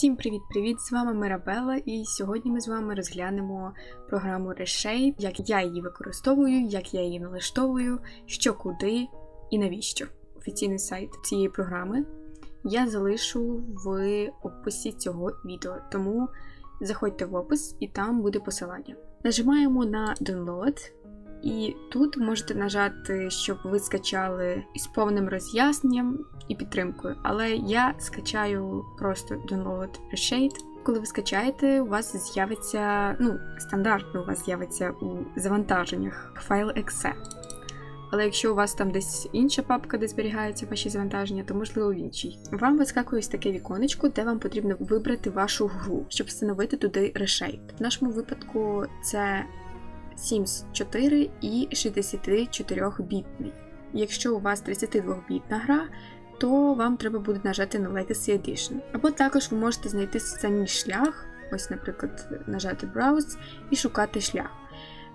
Всім привіт-привіт! З вами Мирабелла, і сьогодні ми з вами розглянемо програму Reshade, як я її використовую, як я її налаштовую, що куди і навіщо. Офіційний сайт цієї програми я залишу в описі цього відео, тому заходьте в опис і там буде посилання. Нажимаємо на Download, і тут можете нажати, щоб ви скачали із повним роз'ясненням і підтримкою. Але я скачаю просто Download Reshade. Коли ви скачаєте, у вас з'явиться, ну, стандартно у вас з'явиться у завантаженнях файл .exe. Але якщо у вас там десь інша папка, де зберігаються ваші завантаження, то можливо в іншій. Вам вискакує таке віконечко, де вам потрібно вибрати вашу гру, щоб встановити туди Reshade. В нашому випадку це Sims 4 і 64-бітний. Якщо у вас 32-бітна гра, то вам треба буде нажати на Legacy Edition. Або також ви можете знайти самі шлях, ось, наприклад, нажати Browse і шукати шлях.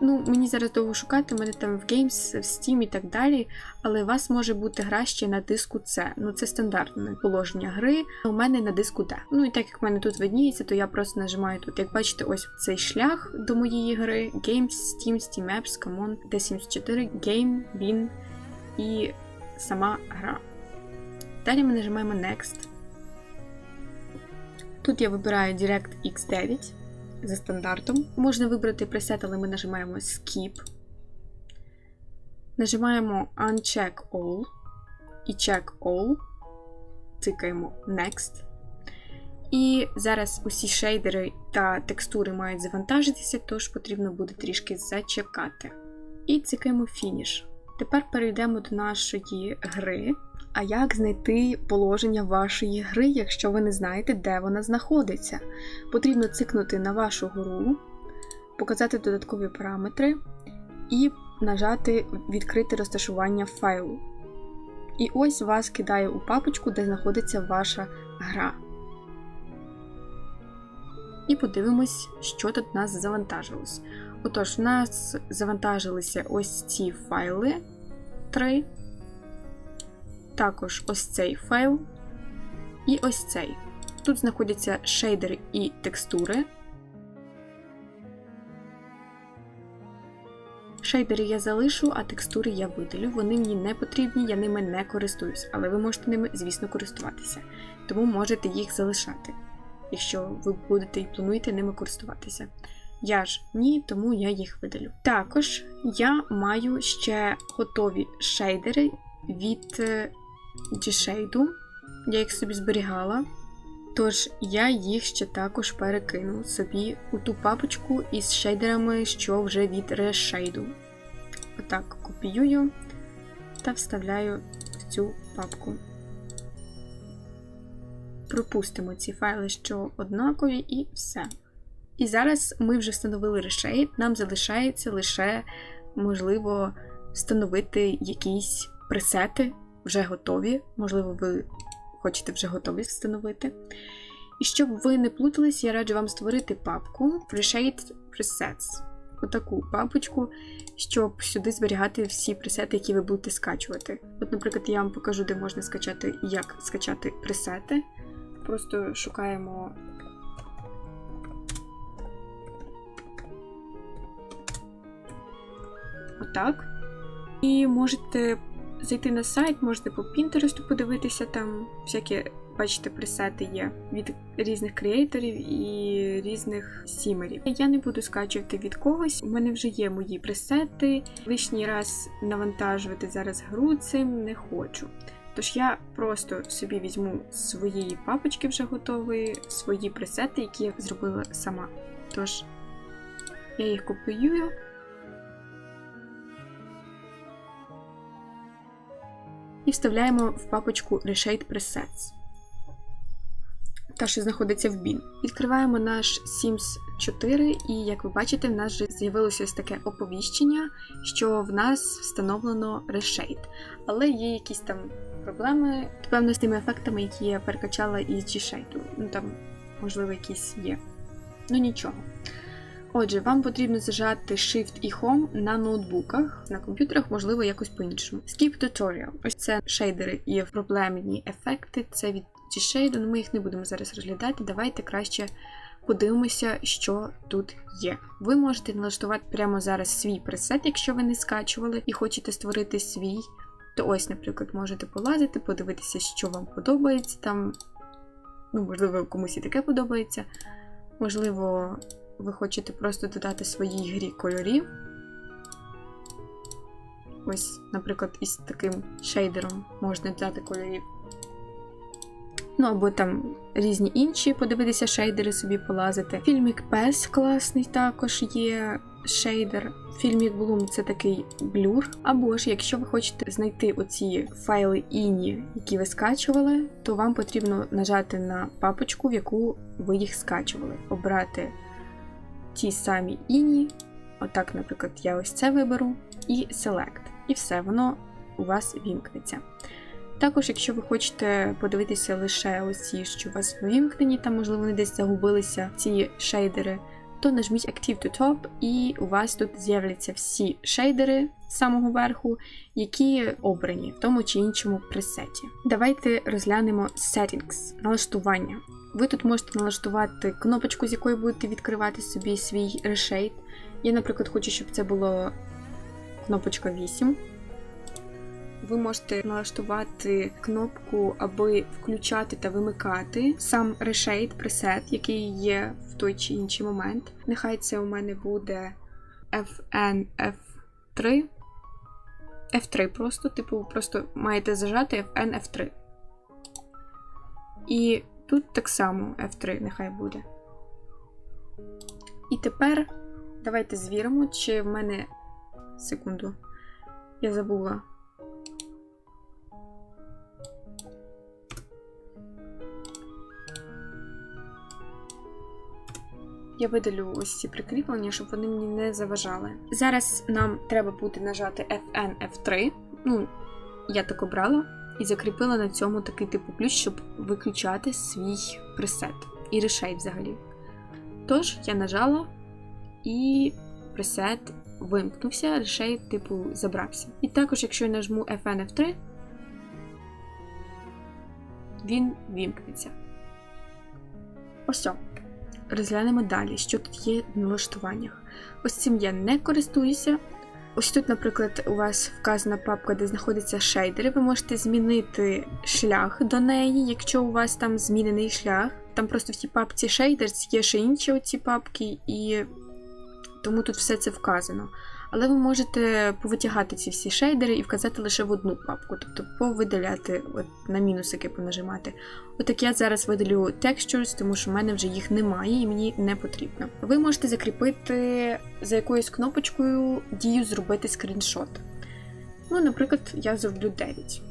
Ну, мені зараз довго шукати, мене там в Games, в Steam і так далі, але у вас може бути гра ще на диску C. Ну, це стандартне положення гри, у мене на диску D. Ну і так як в мене тут видніється, то я просто нажимаю тут. Як бачите, ось цей шлях до моєї гри: Games, Steam, Steam Apps, Common, D74, Game, Bin і сама гра. Далі ми нажимаємо Next. Тут я вибираю DirectX 9 за стандартом. Можна вибрати пресет, але ми нажимаємо Skip. Нажимаємо Uncheck All і Check All. Тикаємо Next. І зараз усі шейдери та текстури мають завантажитися, тож потрібно буде трішки зачекати. І цикаємо Finish. Тепер перейдемо до нашої гри. А як знайти положення вашої гри, якщо ви не знаєте, де вона знаходиться? Потрібно цикнути на вашу гру, показати додаткові параметри і нажати Відкрити розташування файлу. І ось вас кидає у папочку, де знаходиться ваша гра. І подивимось, що тут у нас завантажилось. Отож, у нас завантажилися ось ці файли три. Також ось цей файл і ось цей. Тут знаходяться шейдери і текстури. Шейдери я залишу, а текстури я видалю. Вони мені не потрібні, я ними не користуюсь, але ви можете ними, звісно, користуватися. Тому можете їх залишати, якщо ви будете і плануєте ними користуватися. Я ж ні, тому я їх видалю. Також я маю ще готові шейдери від G-Shade. Я їх собі зберігала. Тож я їх ще також перекину собі у ту папочку із шейдерами, що вже від Reshade. Отак копіюю та вставляю в цю папку. Пропустимо ці файли, що однакові, і все. І зараз ми вже встановили Reshade, нам залишається лише, можливо, встановити якісь пресети вже готові. Можливо, ви хочете вже готові встановити. І щоб ви не плутались, я раджу вам створити папку Reshade Presets. Отаку папочку, щоб сюди зберігати всі пресети, які ви будете скачувати. От, наприклад, я вам покажу, де можна скачати, і як скачати пресети. Просто шукаємо. Отак. І можете зайти на сайт, можете по Пінтересту подивитися, там всякі, бачите, пресети є від різних креаторів і різних сімерів. Я не буду скачувати від когось, у мене вже є мої пресети. Лишній раз навантажувати зараз гру цим не хочу. Тож я просто собі візьму з своєї папочки вже готові свої пресети, які я зробила сама. Тож я їх копіюю. І вставляємо в папочку Reshade Presets. Та, що знаходиться в BIN. Відкриваємо наш Sims 4, і, як ви бачите, в нас вже з'явилося ось таке оповіщення, що в нас встановлено Reshade. Але є якісь там проблеми, певно, з тими ефектами, які я перекачала із G-Shade. Ну там, можливо, якісь є. Ну нічого. Отже, вам потрібно зажати Shift і Home на ноутбуках, на комп'ютерах, можливо, якось по-іншому. Skip Tutorial. Ось це шейдери і проблемні ефекти. Це від Property Shade, але ми їх не будемо зараз розглядати. Давайте краще подивимося, що тут є. Ви можете налаштувати прямо зараз свій пресет, якщо ви не скачували і хочете створити свій. То ось, наприклад, можете полазити, подивитися, що вам подобається там. Ну, можливо, комусь і таке подобається. Можливо, ви хочете просто додати своїй грі кольорів. Ось, наприклад, із таким шейдером можна додати кольорів. Ну, або там різні інші, подивитися шейдери собі полазити. Фільмік Пес класний також є шейдер. Фільмік Bloom це такий блюр. Або ж, якщо ви хочете знайти оці файли іні, які ви скачували, то вам потрібно нажати на папочку, в яку ви їх скачували, обрати ті самі іні. Отак, наприклад, я ось це виберу, і Select. І все, воно у вас вімкнеться. Також, якщо ви хочете подивитися лише ось ці, що у вас вимкнені, там, можливо, вони десь загубилися, ці шейдери, то нажміть Active to Top, і у вас тут з'являться всі шейдери з самого верху, які обрані в тому чи іншому пресеті. Давайте розглянемо Settings, налаштування. Ви тут можете налаштувати кнопочку, з якої будете відкривати собі свій решейд. Я, наприклад, хочу, щоб це було кнопочка 8. Ви можете налаштувати кнопку, аби включати та вимикати сам решейд пресет, який є в той чи інший момент. Нехай це у мене буде FN F3. F3 просто, типу, просто маєте зажати FN F3. І тут так само F3 нехай буде. І тепер давайте звіримо, чи в мене. Секунду. Я забула. Я видалю ось ці прикріплення, щоб вони мені не заважали. Зараз нам треба буде нажати FN F3. Ну, я так обрала і закріпила на цьому такий типу ключ, щоб виключати свій пресет і решейт взагалі. Тож, я нажала і пресет вимкнувся, решейт, типу, забрався. І також, якщо я нажму FN F3, він вімкнеться. Ось. Розглянемо далі, що тут є в налаштуваннях. Ось цим я не користуюся. Ось тут, наприклад, у вас вказана папка, де знаходиться шейдери. Ви можете змінити шлях до неї, якщо у вас там змінений шлях. Там просто в цій папці Shaders є ще інші оці папки, і тому тут все це вказано. Але ви можете повитягати ці всі шейдери і вказати лише в одну папку, тобто повидаляти от на мінусики понажимати. Отак я зараз видалю Textures, тому що в мене вже їх немає і мені не потрібно. Ви можете закріпити за якоюсь кнопочкою дію зробити скріншот. Ну, наприклад, я зроблю 9.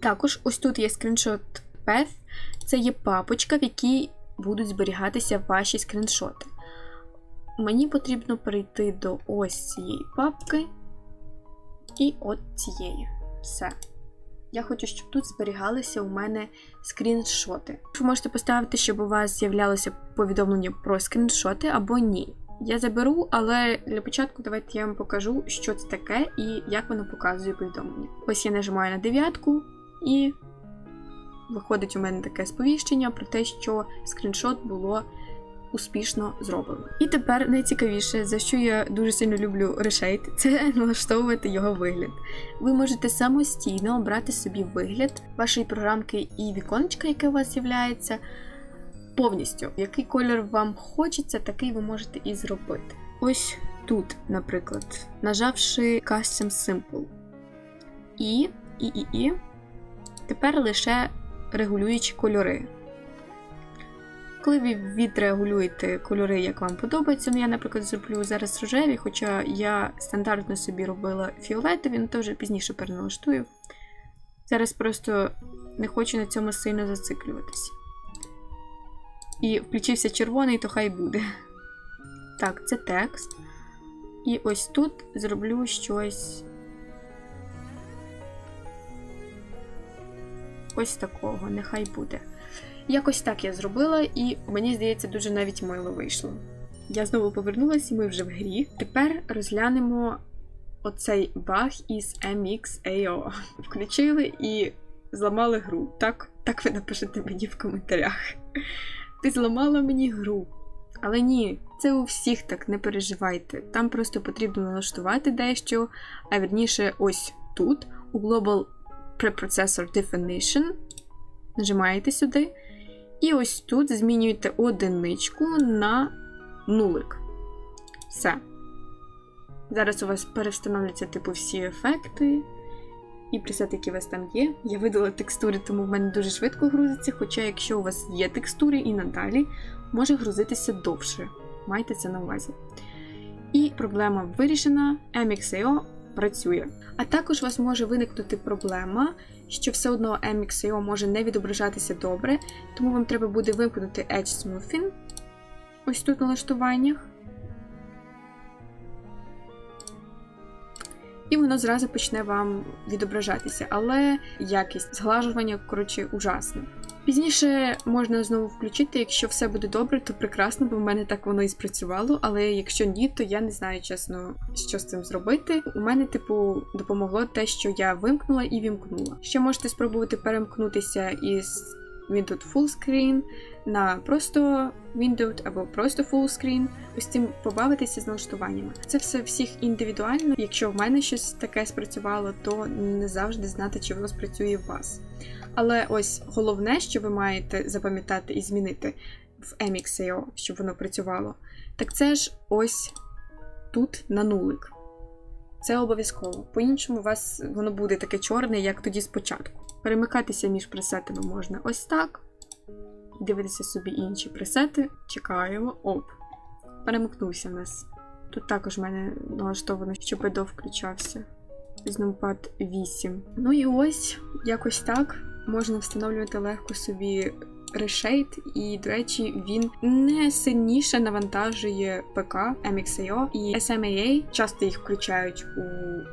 Також ось тут є скріншот Path. Це є папочка, в якій будуть зберігатися ваші скріншоти. Мені потрібно перейти до ось цієї папки і от цієї. Все. Я хочу, щоб тут зберігалися у мене скріншоти. Ви можете поставити, щоб у вас з'являлося повідомлення про скріншоти або ні. Я заберу, але для початку давайте я вам покажу, що це таке і як воно показує повідомлення. Ось я нажимаю на дев'ятку і виходить у мене таке сповіщення про те, що скріншот було успішно зроблено. І тепер найцікавіше, за що я дуже сильно люблю решейт, це налаштовувати його вигляд. Ви можете самостійно обрати собі вигляд вашої програмки і віконечка, яке у вас з'являється, повністю. Який колір вам хочеться, такий ви можете і зробити. Ось тут, наприклад, нажавши Custom Simple. І, і, і, і. Тепер лише регулюючи кольори. Коли ви відрегулюєте кольори, як вам подобається, ну я, наприклад, зроблю зараз рожеві, хоча я стандартно собі робила фіолетові, ну то вже пізніше переналаштую. Зараз просто не хочу на цьому сильно зациклюватися. І включився червоний, то хай буде. Так, це текст. І ось тут зроблю щось. Ось такого, нехай буде. Якось так я зробила, і мені здається, дуже навіть мило вийшло. Я знову повернулася, і ми вже в грі. Тепер розглянемо оцей баг із MXAO. Включили і зламали гру. Так, так ви напишете мені в коментарях. Ти зламала мені гру. Але ні, це у всіх так, не переживайте. Там просто потрібно налаштувати дещо, а вірніше, ось тут, у Global Preprocessor Definition, нажимаєте сюди, і ось тут змінюєте одиничку на нулик. Все. Зараз у вас перевстановляться типу всі ефекти і пресети, які у вас там є. Я видала текстури, тому в мене дуже швидко грузиться. Хоча, якщо у вас є текстури і надалі, може грузитися довше. Майте це на увазі. І проблема вирішена, MXIO працює. А також у вас може виникнути проблема, що все одно MXIO може не відображатися добре, тому вам треба буде вимкнути Edge Smoothing ось тут на налаштуваннях. І воно зразу почне вам відображатися, але якість зглажування, коротше, ужасна. Пізніше можна знову включити, якщо все буде добре, то прекрасно, бо в мене так воно і спрацювало. Але якщо ні, то я не знаю чесно, що з цим зробити. У мене, типу, допомогло те, що я вимкнула і вімкнула. Ще можете спробувати перемкнутися із Windows Full Screen на просто Windows або просто Full Screen, ось цим побавитися з налаштуваннями. Це все всіх індивідуально. Якщо в мене щось таке спрацювало, то не завжди знати, чи воно спрацює у вас. Але ось головне, що ви маєте запам'ятати і змінити в MXIO, щоб воно працювало, так це ж ось тут на нулик. Це обов'язково. По-іншому у вас воно буде таке чорне, як тоді спочатку. Перемикатися між пресетами можна ось так. Дивитися собі інші пресети. Чекаємо. Оп. Перемикнувся в нас. Тут також в мене налаштовано, щоб EDO включався. Знумпад 8. Ну і ось, якось так. Можна встановлювати легко собі решейт, і, до речі, він не сильніше навантажує ПК MXIO і SMAA. Часто їх включають у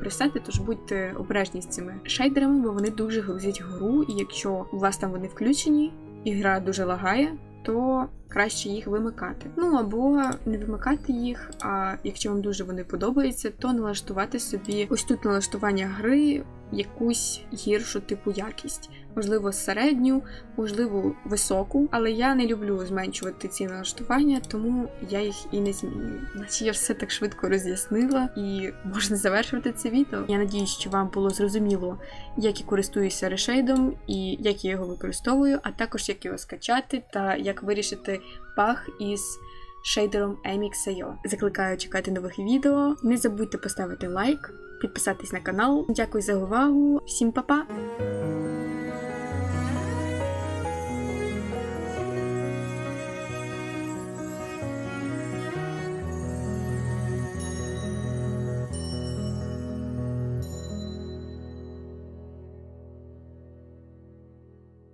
пресети, тож будьте обережні з цими шейдерами, бо вони дуже грузять гру, і якщо у вас там вони включені, і гра дуже лагає, то краще їх вимикати. Ну або не вимикати їх, а якщо вам дуже вони подобаються, то налаштувати собі ось тут налаштування гри якусь гіршу типу якість. Можливо, середню, можливо, високу, але я не люблю зменшувати ці налаштування, тому я їх і не змінюю. Наче я все так швидко роз'яснила і можна завершувати це відео. Я надіюсь, що вам було зрозуміло, як я користуюся решейдом і як я його використовую, а також як його скачати та як вирішити пах із шейдером MXIO. Закликаю чекати нових відео. Не забудьте поставити лайк, підписатись на канал. Дякую за увагу. Всім па-па!